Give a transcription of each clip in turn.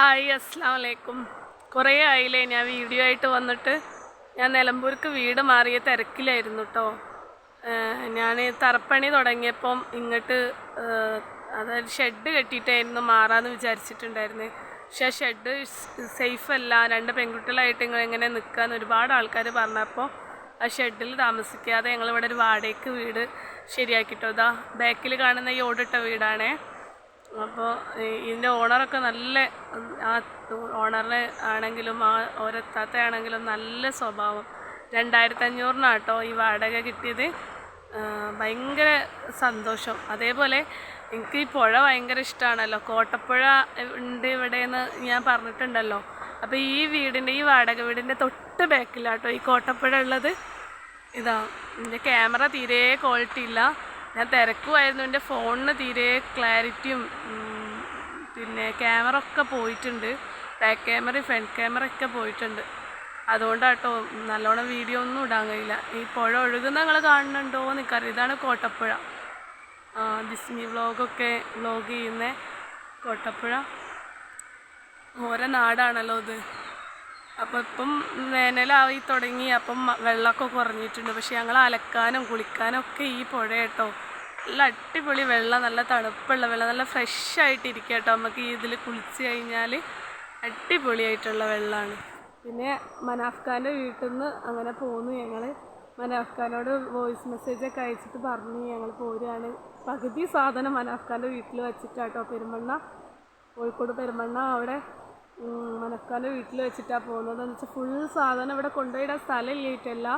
Hi അസ്സാം വലൈക്കും കുറേ ആയില്ലേ ഞാൻ വീഡിയോ ആയിട്ട് വന്നിട്ട്. ഞാൻ നിലമ്പൂർക്ക് വീട് മാറിയ തിരക്കിലായിരുന്നു കേട്ടോ ഞാൻ തറപ്പണി തുടങ്ങിയപ്പം ഇങ്ങോട്ട് അതായത് ഷെഡ് കെട്ടിയിട്ടായിരുന്നു മാറാമെന്ന് വിചാരിച്ചിട്ടുണ്ടായിരുന്നു. പക്ഷെ ആ ഷെഡ് സേഫ് അല്ല രണ്ട് പെൺകുട്ടികളായിട്ട് നിങ്ങൾ എങ്ങനെ നിൽക്കാമെന്ന് ഒരുപാട് ആൾക്കാർ പറഞ്ഞപ്പോൾ ആ ഷെഡിൽ താമസിക്കാതെ ഞങ്ങളിവിടെ ഒരു വാടകയ്ക്ക് വീട് ശരിയാക്കിട്ടോ. ഇതാ ബാക്കിൽ കാണുന്ന ഈ ഓടിട്ട വീടാണേ. അപ്പോൾ ഇതിന്റെ ഓണറൊക്കെ നല്ല ആ ഓണറിന് ആണെങ്കിലും ആ ഓരോ ആണെങ്കിലും നല്ല സ്വഭാവം. രണ്ടായിരത്തി അഞ്ഞൂറിനാണ് കേട്ടോ ഈ വാടക കിട്ടിയത്. ഭയങ്കര സന്തോഷം. അതേപോലെ എനിക്ക് ഈ പുഴ ഭയങ്കര ഇഷ്ടമാണല്ലോ കോട്ടപ്പുഴ ഉണ്ട് ഇവിടെയെന്ന് ഞാൻ പറഞ്ഞിട്ടുണ്ടല്ലോ. അപ്പോൾ ഈ വീടിന്റെ ഈ വാടക വീടിന്റെ തൊട്ട് ബാക്കിലാട്ടോ ഈ കോട്ടപ്പുഴ ഉള്ളത്. ഇതാ എന്റെ ക്യാമറ തീരെ ക്വാളിറ്റി ഇല്ല. ഞാൻ തിരക്കുമായിരുന്നു എന്റെ ഫോണിന് തീരെ ക്ലാരിറ്റിയും പിന്നെ ക്യാമറ ഒക്കെ പോയിട്ടുണ്ട്. ബാക്ക് ക്യാമറയും ഫ്രണ്ട് ക്യാമറ ഒക്കെ പോയിട്ടുണ്ട്. അതുകൊണ്ടാട്ടോ നല്ലോണം വീഡിയോ ഒന്നും ഇടാൻ കഴിയില്ല. ഈ പുഴ ഒഴുകുന്ന നിങ്ങൾ കാണുന്നുണ്ടോ എനിക്കറിയാം ഇതാണ് കോട്ടപ്പുഴ. ഡിസ്നി വ്ളോഗൊക്കെ വ്ളോഗ് ചെയ്യുന്ന കോട്ടപ്പുഴ. ഓരോ നാടാണല്ലോ ഇത്. അപ്പോൾ ഇപ്പം വേനലായി തുടങ്ങി അപ്പം വെള്ളമൊക്കെ കുറഞ്ഞിട്ടുണ്ട്. പക്ഷെ ഞങ്ങൾ അലക്കാനും കുളിക്കാനും ഒക്കെ ഈ പുഴ കേട്ടോ. നല്ല അടിപൊളി വെള്ളം നല്ല തണുപ്പുള്ള വെള്ളം നല്ല ഫ്രഷ് ആയിട്ടിരിക്കുക കേട്ടോ നമുക്ക് ഇതിൽ കുളിച്ച് കഴിഞ്ഞാൽ അടിപൊളിയായിട്ടുള്ള വെള്ളമാണ് പിന്നെ മനാഫ് ഖാന്റെ വീട്ടിൽ നിന്ന് അങ്ങനെ പോന്നു ഞങ്ങൾ മനാഫ് ഖാനോട് വോയിസ് മെസ്സേജൊക്കെ അയച്ചിട്ട് പറഞ്ഞു ഞങ്ങൾ പോരുകയാണ്. പകുതി സാധനം മനാഫ് ഖാന്റെ വീട്ടിൽ വെച്ചിട്ടാട്ടോ പെരുമണ്ണ കോഴിക്കോട് പെരുമണ്ണ അവിടെ മനക്കാന്റെ വീട്ടിൽ വെച്ചിട്ടാണ് പോകുന്നത്. എന്ന് വെച്ചാൽ ഫുൾ സാധനം ഇവിടെ കൊണ്ടുപോയിടാൻ സ്ഥലം ഇല്ലായിട്ടല്ല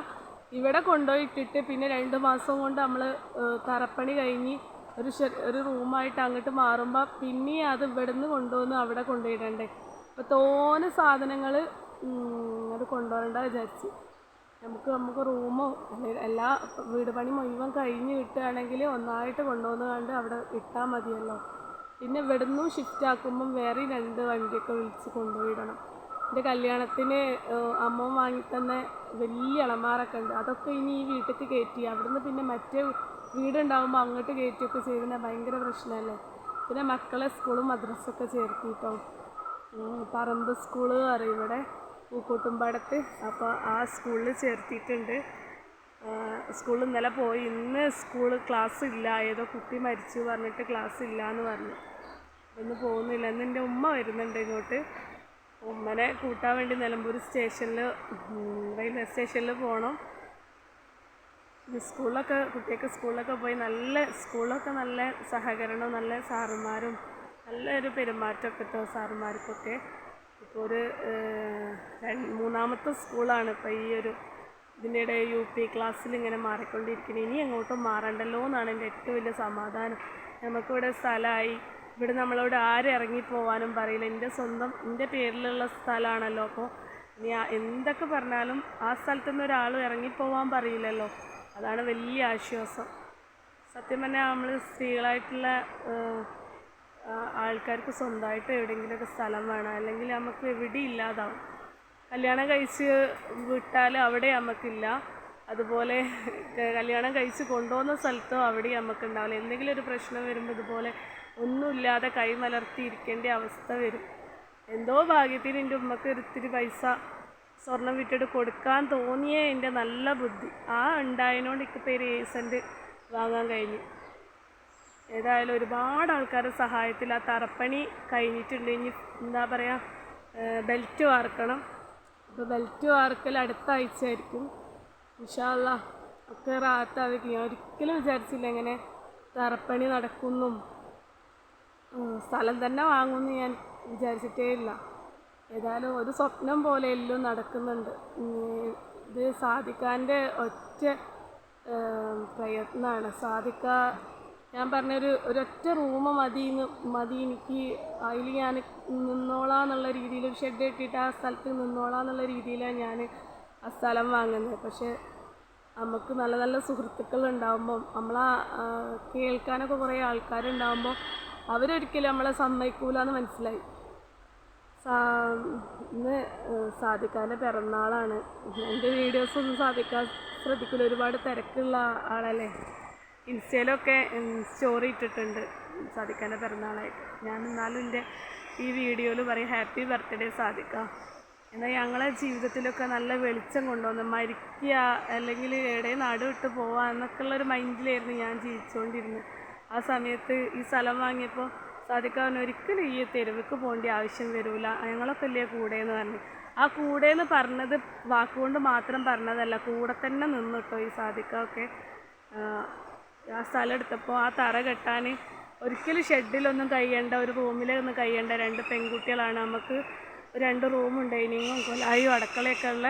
ഇവിടെ കൊണ്ടുപോയിട്ടിട്ട് പിന്നെ രണ്ട് മാസം കൊണ്ട് നമ്മൾ തറപ്പണി കഴിഞ്ഞ് ഒരു ഒരു റൂമായിട്ട് അങ്ങോട്ട് മാറുമ്പോൾ പിന്നെ അത് ഇവിടുന്ന് കൊണ്ടുവന്ന് അവിടെ കൊണ്ടുപോയിടണ്ടേ. അപ്പോൾ തോന സാധനങ്ങൾ അത് കൊണ്ടുവരണ്ട വിചാരിച്ച്. നമുക്ക് നമുക്ക് റൂമോ എല്ലാ വീട് പണി മുഴുവൻ കഴിഞ്ഞ് കിട്ടുകയാണെങ്കിൽ ഒന്നായിട്ട് കൊണ്ടുവന്ന് കണ്ട് അവിടെ ഇട്ടാൽ മതിയല്ലോ. പിന്നെ ഇവിടുന്ന് ഷിഫ്റ്റ് ആക്കുമ്പം വേറെ രണ്ട് വണ്ടിയൊക്കെ വിളിച്ച് കൊണ്ടുപോയിടണം. എന്റെ കല്യാണത്തിന് അമ്മ വാങ്ങിത്തന്ന വലിയ ഇളമാറൊക്കെ ഉണ്ട്. അതൊക്കെ ഇനി ഈ വീട്ടിലേക്ക് കയറ്റി. അവിടുന്ന് പിന്നെ മറ്റേ വീടുണ്ടാകുമ്പോൾ അങ്ങോട്ട് കയറ്റിയൊക്കെ ചെയ്തിട്ടുണ്ടെങ്കിൽ ഭയങ്കര പ്രശ്നമല്ലേ പിന്നെ മക്കളെ സ്കൂളും മദ്രസൊക്കെ ചേർത്തിട്ടോ? പറമ്പ് സ്കൂൾ പറയും ഇവിടെ പൂക്കോട്ടുംപാടത്ത്. അപ്പോൾ ആ സ്കൂളിൽ ചേർത്തിയിട്ടുണ്ട് സ്കൂളിൽ ഇന്നലെ പോയി. ഇന്ന് സ്കൂൾ ക്ലാസ് ഇല്ല ഏതോ കുട്ടി മരിച്ചു പറഞ്ഞിട്ട് ക്ലാസ് ഇല്ല എന്ന് പറഞ്ഞു. ഇന്ന് പോകുന്നില്ല. ഇന്ന് എന്റെ ഉമ്മ വരുന്നുണ്ട് ഇങ്ങോട്ട്. ഉമ്മനെ കൂട്ടാൻ വേണ്ടി നിലമ്പൂർ സ്റ്റേഷനിൽ റെയിൽവേ സ്റ്റേഷനിൽ പോകണം സ്കൂളിലൊക്കെ കുട്ടിയൊക്കെ സ്കൂളിലൊക്കെ പോയി നല്ല സ്കൂളിലൊക്കെ നല്ല സഹകരണം നല്ല സാറുമാരും നല്ലൊരു പെരുമാറ്റമൊക്കെ കേട്ടോ സാറുമാർക്കൊക്കെ. ഇപ്പോൾ ഒരു മൂന്നാമത്തെ സ്കൂളാണ് ഇപ്പോൾ ഈ ഒരു ഇതിനിടെ യു പി ക്ലാസ്സിൽ ഇങ്ങനെ മാറിക്കൊണ്ടിരിക്കുന്നത്. ഇനി എങ്ങോട്ടും മാറണ്ടല്ലോ എന്നാണ് എന്റെ ഏറ്റവും വലിയ സമാധാനം. നമുക്കിവിടെ സ്ഥലമായി ഇവിടെ നമ്മളോട് ആരും ഇറങ്ങിപ്പോവാനും പറയില്ല. എന്റെ സ്വന്തം എന്റെ പേരിലുള്ള സ്ഥലമാണല്ലോ. അപ്പോൾ ഇനി എന്തൊക്കെ പറഞ്ഞാലും ആ സ്ഥലത്തു നിന്ന് ഒരാളും ഇറങ്ങിപ്പോവാൻ പറയില്ലല്ലോ. അതാണ് വലിയ ആശ്വാസം. സത്യം പറഞ്ഞാൽ നമ്മൾ സ്ത്രീകളായിട്ടുള്ള ആൾക്കാർക്ക് സ്വന്തമായിട്ട് എവിടെയെങ്കിലുമൊക്കെ സ്ഥലം വേണം. അല്ലെങ്കിൽ നമുക്ക് എവിടെ ഇല്ലാതാവും. കല്യാണം കഴിച്ച് വിട്ടാൽ അവിടെ നമുക്കില്ല. അതുപോലെ കല്യാണം കഴിച്ച് കൊണ്ടുപോകുന്ന സ്ഥലത്തും അവിടെ നമുക്ക് ഉണ്ടാവില്ല എന്തെങ്കിലും ഒരു പ്രശ്നം വരുമ്പോൾ ഇതുപോലെ ഒന്നുമില്ലാതെ കൈ മലർത്തി ഇരിക്കേണ്ട അവസ്ഥ വരും. എന്തോ ഭാഗ്യത്തിന് എന്റെ ഉമ്മക്ക് ഒരിത്തിരി പൈസ സ്വർണം വിറ്റിട്ട് കൊടുക്കാൻ തോന്നിയ എന്റെ നല്ല ബുദ്ധി. ആ ഉണ്ടായതിനോട് എനിക്ക് പേര് ഏസന്റ് വാങ്ങാൻ കഴിഞ്ഞു. ഏതായാലും ഒരുപാട് ആൾക്കാരുടെ സഹായത്തിൽ ആ തറപ്പണി കഴിഞ്ഞിട്ടുണ്ട്. ഇനി എന്താ പറയുക ബെൽറ്റ് വാർക്കണം. അപ്പോൾ ബെൽറ്റ് വാർക്കൽ അടുത്ത ആഴ്ച ആയിരിക്കും ഇൻഷാല്ല ഒക്കെ റാത്തായിരിക്കും ഞാൻ ഒരിക്കലും വിചാരിച്ചില്ല ഇങ്ങനെ തറപ്പണി നടക്കുന്നും. സ്ഥലം തന്നെ വാങ്ങുമെന്ന് ഞാൻ വിചാരിച്ചിട്ടേ ഇല്ല. ഏതായാലും ഒരു സ്വപ്നം പോലെ എല്ലാം നടക്കുന്നുണ്ട്. ഇത് സാധിക്കാന്റെ ഒറ്റ പ്രയത്നമാണ്. സാധിക്ക ഞാൻ പറഞ്ഞൊരു ഒരൊറ്റ റൂമ് മതി മതി എനിക്ക് അതിൽ ഞാൻ നിന്നോളാം എന്നുള്ള രീതിയിൽ ഒരു ഷെഡ് കെട്ടിയിട്ട് ആ സ്ഥലത്ത് നിന്നോളാം എന്നുള്ള രീതിയിലാണ് ഞാൻ ആ സ്ഥലം വാങ്ങുന്നത്. പക്ഷേ നമുക്ക് നല്ല നല്ല സുഹൃത്തുക്കൾ ഉണ്ടാകുമ്പം നമ്മളാ കേൾക്കാനൊക്കെ കുറേ ആൾക്കാരുണ്ടാകുമ്പോൾ അവരൊരിക്കലും നമ്മളെ സമ്മതിക്കൂല എന്ന് മനസ്സിലായി ഇന്ന് സാധിക്കാന്റെ പിറന്നാളാണ്. എന്റെ വീഡിയോസ് ഒന്നും സാധിക്കാൻ ശ്രദ്ധിക്കില്ല ഒരുപാട് തിരക്കുള്ള ആളല്ലേ? ഇൻസ്റ്റയിലൊക്കെ സ്റ്റോറി ഇട്ടിട്ടുണ്ട് സാധിക്കാന്റെ പിറന്നാളായിട്ട്. ഞാൻ എന്നാലും എന്റെ ഈ വീഡിയോയിൽ പറയും ഹാപ്പി ബർത്ത്ഡേ സാധിക്കാം എന്നാൽ ഞങ്ങളെ ജീവിതത്തിലൊക്കെ നല്ല വെളിച്ചം കൊണ്ടുവന്ന് മരിക്കുക അല്ലെങ്കിൽ എവിടെ നാട് വിട്ട് പോവുക എന്നൊക്കെ ഉള്ളൊരു മൈൻഡിലായിരുന്നു ഞാൻ ജീവിച്ചുകൊണ്ടിരുന്നത്. ആ സമയത്ത് ഈ സ്ഥലം വാങ്ങിയപ്പോൾ സാധിക്കാൻ ഒരിക്കലും ഈ തെരുവിക്ക് പോകേണ്ട ആവശ്യം വരില്ല ഞങ്ങളൊക്കെ അല്ലേ കൂടെ എന്ന് പറഞ്ഞു. ആ കൂടെ എന്ന് പറഞ്ഞത് വാക്കുകൊണ്ട് മാത്രം പറഞ്ഞതല്ല കൂടെ തന്നെ നിന്നിട്ടോ ഈ സാധിക്കൊക്കെ ആ സ്ഥലം എടുത്തപ്പോൾ ആ തറ കെട്ടാൻ ഒരിക്കലും ഷെഡിലൊന്നും കഴിയേണ്ട ഒരു റൂമിലൊന്നും കഴിയേണ്ട രണ്ട് പെൺകുട്ടികളാണ്. നമുക്ക് രണ്ട് റൂമും ഡൈനിങ്ങും കൊലായും അടുക്കളയൊക്കെ ഉള്ള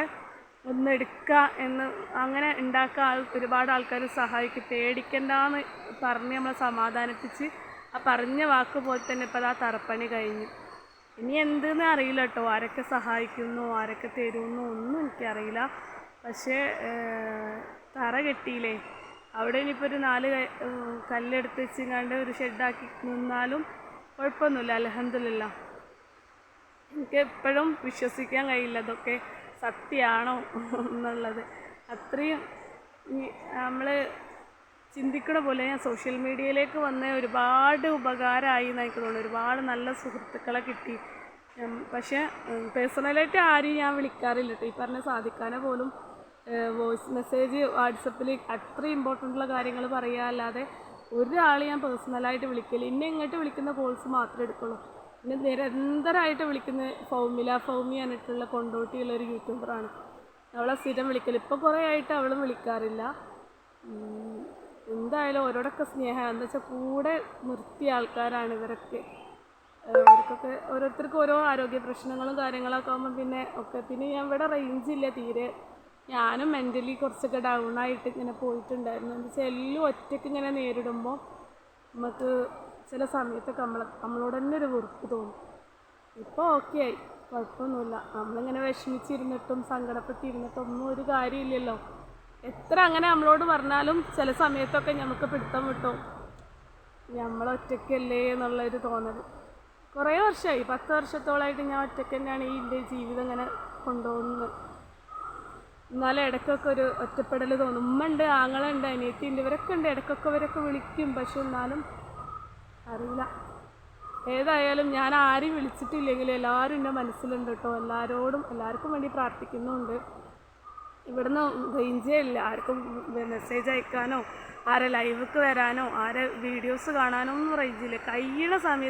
ഒന്ന് എടുക്കുക എന്ന് അങ്ങനെ ഉണ്ടാക്കാൻ ഒരുപാട് ആൾക്കാർ സഹായിക്കും. പേടിക്കണ്ടെന്ന് പറഞ്ഞ് നമ്മളെ സമാധാനിപ്പിച്ച് ആ പറഞ്ഞ വാക്ക് പോലെ തന്നെ ഇപ്പോൾ ആ തറപ്പണി കഴിഞ്ഞു. ഇനി എന്തെന്ന് അറിയില്ല കേട്ടോ ആരൊക്കെ സഹായിക്കുന്നു ആരൊക്കെ തരുമെന്നോ ഒന്നും എനിക്കറിയില്ല. പക്ഷേ തറ കെട്ടിയില്ലേ? അവിടെ ഇനിയിപ്പോൾ ഒരു നാല് കല്ലെടുത്ത് വെച്ചിങ്ങാണ്ട് ഒരു ഷെഡാക്കി നിന്നാലും കുഴപ്പമൊന്നുമില്ല. അലഹമില്ല എനിക്ക് എപ്പോഴും വിശ്വസിക്കാൻ കഴിയില്ല അതൊക്കെ സത്യമാണോ എന്നുള്ളത്. അത്രയും നമ്മൾ ചിന്തിക്കണ പോലെ ഞാൻ സോഷ്യൽ മീഡിയയിലേക്ക് വന്ന ഒരുപാട് ഉപകാരമായി എന്ന് എനിക്ക് തോന്നുന്നു. ഒരുപാട് നല്ല സുഹൃത്തുക്കളെ കിട്ടി. പക്ഷെ പേഴ്സണലായിട്ട് ആരും ഞാൻ വിളിക്കാറില്ല ഈ പറഞ്ഞ സാധിക്കാനെ പോലും വോയിസ് മെസ്സേജ് വാട്സപ്പിൽ അത്ര ഇമ്പോർട്ടന്റ് ഉള്ള കാര്യങ്ങൾ പറയാല്ലാതെ ഒരാൾ ഞാൻ പേഴ്സണലായിട്ട് വിളിക്കില്ല ഇന്നെ ഇങ്ങോട്ട് വിളിക്കുന്ന കോൾസ് മാത്രമേ എടുക്കുള്ളൂ. പിന്നെ നിരന്തരമായിട്ട് വിളിക്കുന്ന ഫൗമില. ഫൗമി എന്നിട്ടുള്ള കൊണ്ടോട്ടിയുള്ള ഒരു യൂട്യൂബറാണ് അവളെ സ്ഥിരം വിളിക്കൽ ഇപ്പോൾ കുറേ ആയിട്ട് അവളും വിളിക്കാറില്ല. എന്തായാലും ഓരോടൊക്കെ സ്നേഹം. എന്താ വെച്ചാൽ കൂടെ നിർത്തിയ ആൾക്കാരാണ് ഇവരൊക്കെ. ഇവർക്കൊക്കെ ഓരോരുത്തർക്കും ഓരോ ആരോഗ്യ പ്രശ്നങ്ങളും കാര്യങ്ങളൊക്കെ ആകുമ്പോൾ പിന്നെ ഒക്കെ പിന്നെ ഞാൻ ഇവിടെ റേഞ്ച് ഇല്ല തീരെ. ഞാനും മെന്റലി കുറച്ചൊക്കെ ഡൗൺ ആയിട്ട് ഇങ്ങനെ പോയിട്ടുണ്ടായിരുന്നു. എന്താ വെച്ചാൽ എല്ലാം ഒറ്റയ്ക്ക് ഇങ്ങനെ നേരിടുമ്പോൾ നമുക്ക് ചില സമയത്തൊക്കെ നമ്മൾ നമ്മളോട് തന്നെ ഒരു വെറുപ്പ് തോന്നും. ഇപ്പോൾ ഓക്കെ ആയി. കുഴപ്പമൊന്നുമില്ല. നമ്മളിങ്ങനെ വിഷമിച്ചിരുന്നിട്ടും സങ്കടപ്പെട്ടിരുന്നിട്ടും ഒന്നും ഒരു കാര്യമില്ലല്ലോ. എത്ര അങ്ങനെ നമ്മളോട് പറഞ്ഞാലും ചില സമയത്തൊക്കെ നമുക്ക് പിടുത്തം വിട്ടും നമ്മൾ ഒറ്റയ്ക്കല്ലേ എന്നുള്ളൊരു തോന്നൽ കുറേ വർഷമായി പത്ത് വർഷത്തോളമായിട്ട് ഞാൻ ഒറ്റയ്ക്ക് തന്നെയാണ് ഈ എന്റെ ജീവിതം ഇങ്ങനെ കൊണ്ടുപോകുന്നത്. എന്നാലും ഇടയ്ക്കൊക്കെ ഒരു ഒറ്റപ്പെടൽ തോന്നും. ഉമ്മ ഉണ്ട് ആങ്ങളുണ്ട് അനിയത്തി ഉണ്ട് ഇവരൊക്കെ ഉണ്ട്. ഇടയ്ക്കൊക്കെ ഇവരൊക്കെ വിളിക്കും. പക്ഷെ എന്നാലും അറിയില്ല. ഏതായാലും ഞാൻ ആരെയും വിളിച്ചിട്ടില്ലെങ്കിലും എല്ലാവരും എന്റെ മനസ്സിലുണ്ട് കേട്ടോ. എല്ലാവരോടും എല്ലാവർക്കും വേണ്ടി പ്രാർത്ഥിക്കുന്നുണ്ട്. ഇവിടുന്ന് റേഞ്ചേ ഇല്ല ആർക്കും മെസ്സേജ് അയക്കാനോ ആരെ ലൈവ്ക്ക് വരാനോ ആരെ വീഡിയോസ് കാണാനോ ഒന്നും റേഞ്ചില്ല കഴിയുന്ന സമയത്ത്